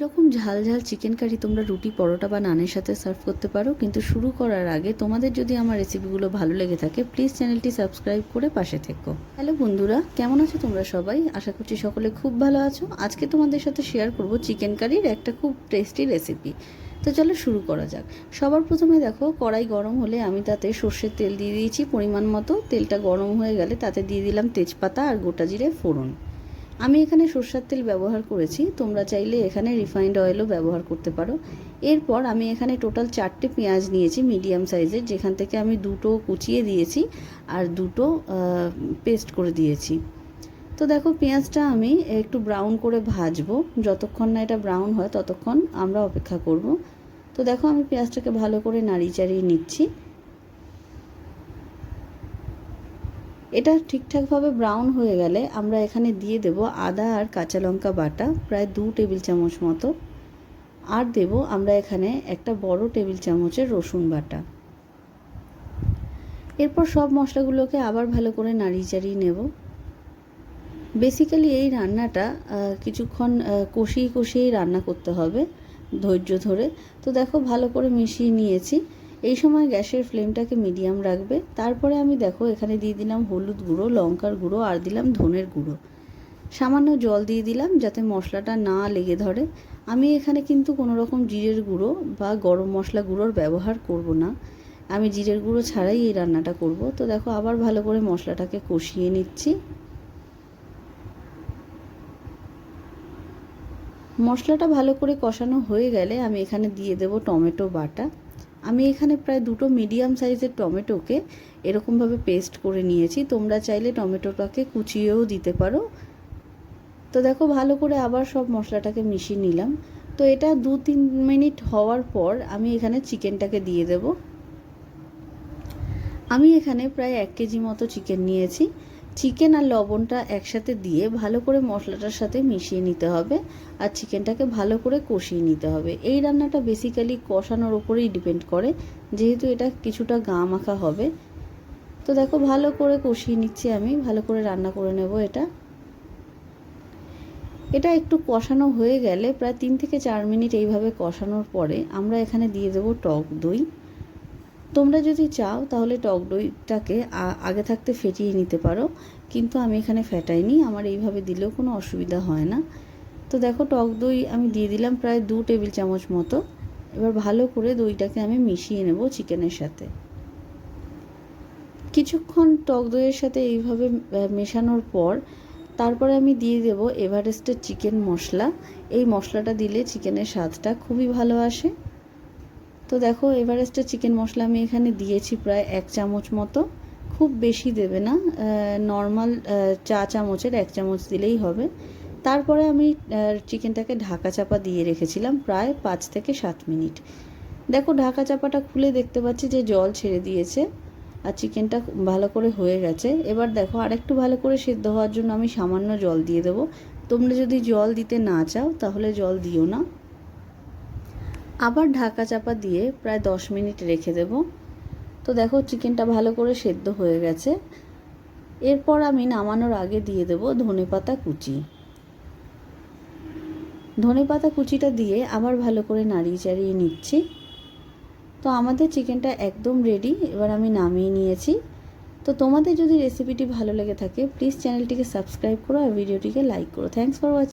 এরকম ঝাল ঝাল চিকেন কারি তোমরা রুটি, পরোটা বা নানের সাথে সার্ভ করতে পারো, কিন্তু শুরু করার আগে তোমাদের যদি আমার রেসিপিগুলো ভালো লেগে থাকে প্লিজ চ্যানেলটি সাবস্ক্রাইব করে পাশে থেকো। হ্যালো বন্ধুরা, কেমন আছো তোমরা সবাই? আশা করছি সকলে খুব ভালো আছো। আজকে তোমাদের সাথে শেয়ার করব চিকেন কারির একটা খুব টেস্টি রেসিপি তো চলো শুরু করা যাক। সবার প্রথমে দেখো, কড়াই গরম হলে আমি তাতে সর্ষের তেল দিয়ে দিয়েছি পরিমাণ মতো। তেলটা গরম হয়ে গেলে তাতে দিয়ে দিলাম তেজপাতা আর গোটা জিরে ফোড়ন। আমি এখানে সর্ষের তেল ব্যবহার করেছি, তোমরা চাইলে এখানে রিফাইন্ড অয়েলও ব্যবহার করতে পারো। এরপর আমি এখানে টোটাল চারটে পেঁয়াজ নিয়েছি মিডিয়াম সাইজের যেখান থেকে আমি দুটো কুচিয়ে দিয়েছি আর দুটো পেস্ট করে দিয়েছি। তো দেখো পেঁয়াজটা আমি একটু ব্রাউন করে ভাজবো, যতক্ষণ না এটা ব্রাউন হয় ততক্ষণ আমরা অপেক্ষা করব। তো দেখো আমি পেঁয়াজটাকে ভালো করে নাড়িয়ে চাড়িয়ে নিচ্ছি। এটা ঠিকঠাকভাবে ব্রাউন হয়ে গেলে আমরা এখানে দিয়ে দেব আদা আর কাঁচা লঙ্কা বাটা, প্রায় দু টেবিল চামচ মতো। আর দেব আমরা এখানে একটা বড় টেবিল চামচের রসুন বাটা। এরপর সব মশলাগুলোকে আবার ভালো করে নাড়িয়ে চাড়িয়ে নেব। বেসিক্যালি এই রান্নাটা কিছুক্ষণ কষিয়ে কষিয়েই রান্না করতে হবে ধৈর্য ধরে। তো দেখো ভালো করে মিশিয়ে নিয়েছি। এই সময় গ্যাসের ফ্লেমটাকে মিডিয়াম রাখবে। তারপরে আমি দেখো, এখানে দিয়ে দিলাম হলুদ গুঁড়ো, লঙ্কার গুঁড়ো আর দিলাম ধনের গুঁড়ো। সামান্য জল দিয়ে দিলাম যাতে মশলাটা না লেগে ধরে। আমি এখানে কিন্তু কোনো রকম জিরের গুঁড়ো বা গরম মশলা গুঁড়োর ব্যবহার করব না। আমি জিরের গুঁড়ো ছাড়াই এই রান্নাটা করব। তো দেখো, আবার ভালো করে মশলাটাকে কষিয়ে নিচ্ছি। মশলাটা ভালো করে কষানো হয়ে গেলে আমি এখানে দিয়ে দেব টমেটো বাটা। আমি এখানে প্রায় দুটো মিডিয়াম সাইজের টমেটোকে এরকমভাবে পেস্ট করে নিয়েছি। তোমরা চাইলে টমেটোটাকে কুচিয়েও দিতে পারো। তো দেখো, ভালো করে আবার সব মশলাটাকে মিশিয়ে নিলাম। তো এটা দু তিন মিনিট হওয়ার পর আমি এখানে চিকেনটাকে দিয়ে দেব। আমি এখানে প্রায় এক কেজি মতো চিকেন নিয়েছি। চিকেন আর লবণটা একসাথে দিয়ে ভালো করে মশলাটার সাথে মিশিয়ে নিতে হবে আর চিকেনটাকে ভালো করে কষিয়ে নিতে হবে। এই রান্নাটা বেসিক্যালি কষানোর ওপরেই ডিপেন্ড করে, যেহেতু এটা কিছুটা গা মাখা হবে। তো দেখো, ভালো করে কষিয়ে নিচ্ছি আমি, ভালো করে রান্না করে নেব এটা। এটা একটু কষানো হয়ে গেলে প্রায় তিন থেকে চার মিনিট এইভাবে কষানোর পরে আমরা এখানে দিয়ে দেবো টক দই। তোমরা যদি চাও, তাহলে টক দইটাকে আগে থাকতে ফেটিয়ে নিতে পারো। কিন্তু আমি এখানে ফেটাইনি, আমার এইভাবে দিলেও কোনো অসুবিধা হয় না। তো দেখো, টক দই আমি দিয়ে দিলাম প্রায় দু টেবিল চামচ মতো। এবার ভালো করে দইটাকে আমি মিশিয়ে নেব চিকেনের সাথে। কিছুক্ষণ টক দইয়ের সাথে এইভাবে মেশানোর পর, তারপরে আমি দিয়ে দেব এভারেস্টের চিকেন মশলা। এই মশলাটা দিলে চিকেনের স্বাদটা খুবই ভালো আসে। তো দেখো এভারেস্টের চিকেন মশলা আমি এখানে দিয়েছি প্রায় এক চামচ মতো। খুব বেশি দেবে না নর্মাল চা চামচের এক চামচ দিলেই হবে। তারপরে আমি চিকেনটাকে ঢাকা চাপা দিয়ে রেখেছিলাম প্রায় পাঁচ থেকে সাত মিনিট। দেখো, ঢাকা চাপাটা খুলে দেখতে পাচ্ছি যে জল ছেড়ে দিয়েছে আর চিকেনটা ভালো করে হয়ে গেছে। এবার দেখো, আরেকটু ভালো করে সেদ্ধ হওয়ার জন্য আমি সামান্য জল দিয়ে দেবো। তোমরা যদি জল দিতে না চাও, তাহলে জল দিও না। আবার ঢাকা চাপা দিয়ে প্রায় দশ মিনিট রেখে দেব। তো দেখো চিকেনটা ভালো করে সেদ্ধ হয়ে গেছে। এরপর আমি নামানোর আগে দিয়ে দেব ধনে পাতা কুচি। ধনে পাতা কুচিটা দিয়ে আবার ভালো করে নাড়িয়ে চাড়িয়ে নিচ্ছি। তো আমাদের চিকেনটা একদম রেডি এবার আমি নামিয়ে নিয়েছি। তো তোমাদের যদি রেসিপিটি ভালো লেগে থাকে প্লিজ চ্যানেলটিকে সাবস্ক্রাইব করো আর ভিডিওটিকে লাইক করো। Thanks for watching